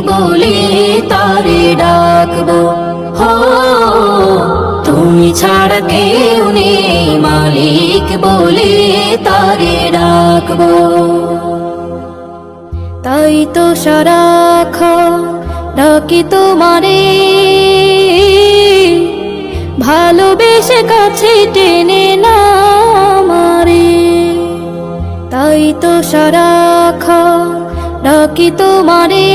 বলে তারে ডাকবো। হো, তুমি ছাড়া কেউ নেই, মালিক বলে তারে ডাকবো। তাই তো সারাখ ডাকি তোমারে। ভালোবেসে কাছে টেনে না মারে। তাই তো সারাখ ডাকি তোমারে।